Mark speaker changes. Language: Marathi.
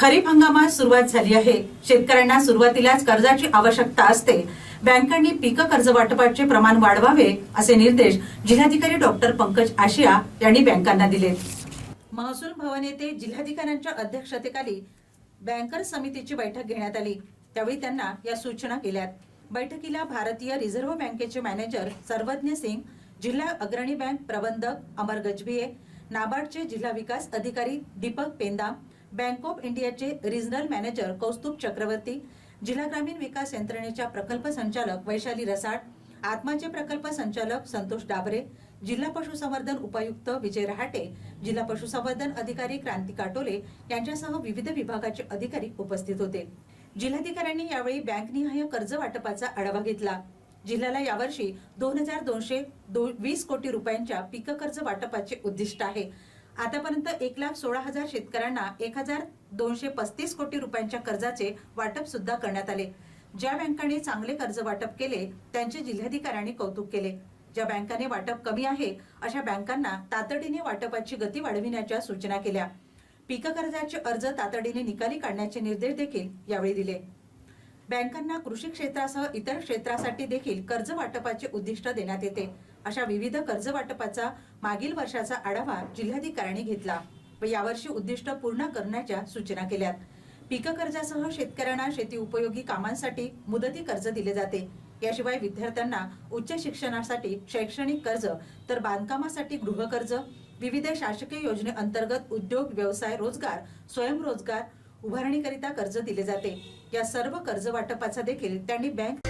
Speaker 1: खरीप हंगामात सुरुवात झाली आहे. शेतकऱ्यांना सुरुवातीलाच कर्जाची आवश्यकता असते. बँकांनी पीक कर्ज वाटपाचे प्रमाण वाढवावे असे निर्देश जिल्हाधिकारी डॉक्टर पंकज आशिया यांनी बँकांना दिले महसूल भवन येथे जिल्हाधिकाऱ्यांच्या अध्यक्षतेखाली बँकर समितीची बैठक घेण्यात आली. त्यावेळी त्यांना या सूचना केल्यात. बैठकीला भारतीय रिझर्व्ह बँकेचे मॅनेजर सर्वज्ञ सिंग जिल्हा अग्रणी बँक प्रबंधक अमर गजभिये नाबार्डचे जिल्हा विकास अधिकारी दीपक पेंदाम बँक ऑफ इंडियाचे रिजनल मॅनेजर कौस्तुभ चक्रवर्ती जिल्हा ग्रामीण विकास यंत्रणेच्या प्रकल्प संचालक वैशाली रसाड आत्माचे प्रकल्प संचालक संतोष डाबरे जिल्हा पशुसंवर्धन उपायुक्त विजय रहाटे जिल्हा पशुसंवर्धन अधिकारी क्रांती काटोले यांच्यासह विविध विभागाचे अधिकारी उपस्थित होते. जिल्हाधिकाऱ्यांनी यावेळी बँकनिहाय कर्ज वाटपाचा आढावा घेतला. जिल्ह्याला यावर्षी दोन हजार दोनशे वीस कोटी रुपयांच्या पीक कर्ज वाटपाचे उद्दिष्ट आहे. आतापर्यंत एक लाख सोळा हजार शेतकऱ्यांना एक हजार दोनशे पस्तीस कोटी रुपयांच्या कर्जाचे वाटप सुद्धा करण्यात आले. ज्या बँकांनी चांगले कर्ज वाटप केले त्यांचे जिल्हाधिकाऱ्यांनी कौतुक केले. ज्या बँकांनी वाटप कमी आहे अशा बँकांना तातडीने वाटपाची गती वाढविण्याच्या सूचना केल्या. पीक कर्जाचे अर्ज तातडीने निकाली काढण्याचे निर्देश देखील यावेळी दिले. बँकांना कृषी क्षेत्रासह इतर क्षेत्रासाठी देखील कर्ज वाटपाचे उद्दिष्ट देण्यात येते. अशा विविध कर्ज वाटपाचा मागील वर्षाचा आढावा जिल्हाधिकाऱ्यांनी घेतला व यावर्षी उद्दिष्ट पूर्ण करण्याच्या सूचना केल्यात. पीक कर्जासह शेतकऱ्यांना शेती उपयोगी कामांसाठी मुदती कर्ज दिले जाते. याशिवाय विद्यार्थ्यांना उच्च शिक्षणासाठी शैक्षणिक कर्ज तर बांधकामासाठी गृहकर्ज विविध शासकीय योजनेअंतर्गत उद्योग व्यवसाय रोजगार स्वयंरोजगार उभारणीकरिता कर्ज दिले जाते. या सर्व कर्ज वाटपाचा देखील त्यांनी बँक